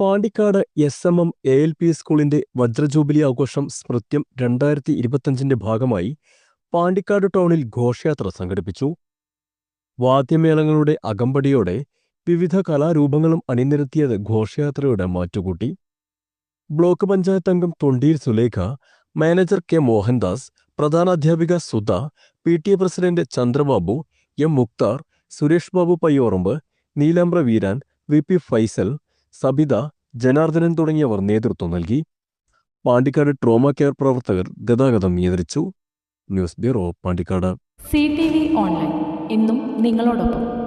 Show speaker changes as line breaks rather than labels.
Pandikkad S M M A L P സ്കൂളിന്റെ വജ്രജൂബിലി ആഘോഷം സ്മൃത്യം രണ്ടായിരത്തി ഇരുപത്തഞ്ചിന്റെ ഭാഗമായി പാണ്ടിക്കാട് ടൗണിൽ ഘോഷയാത്ര സംഘടിപ്പിച്ചു. വാദ്യമേളങ്ങളുടെ അകമ്പടിയോടെ വിവിധ കലാരൂപങ്ങളും അണിനിരത്തിയത് ഘോഷയാത്രയുടെ മാറ്റുകൂട്ടി. ബ്ലോക്ക് പഞ്ചായത്ത് അംഗം തൊണ്ടിയിൽ Sulekha manager K Mohandas പ്രധാനാധ്യാപിക Sudha P T A president Chandrababu M Mukthar Suresh Babu Payyorambu Neelambra Veeran V P Faisal Sabitha Janardhanan തുടങ്ങിയവർ നേതൃത്വം നൽകി. പാണ്ടിക്കാട് ട്രോമ കെയർ പ്രവർത്തകർ ഗതാഗതം നിയന്ത്രിച്ചു. News bureau Pandikkad.
C T V online. ഇന്നും നിങ്ങളോടൊപ്പം.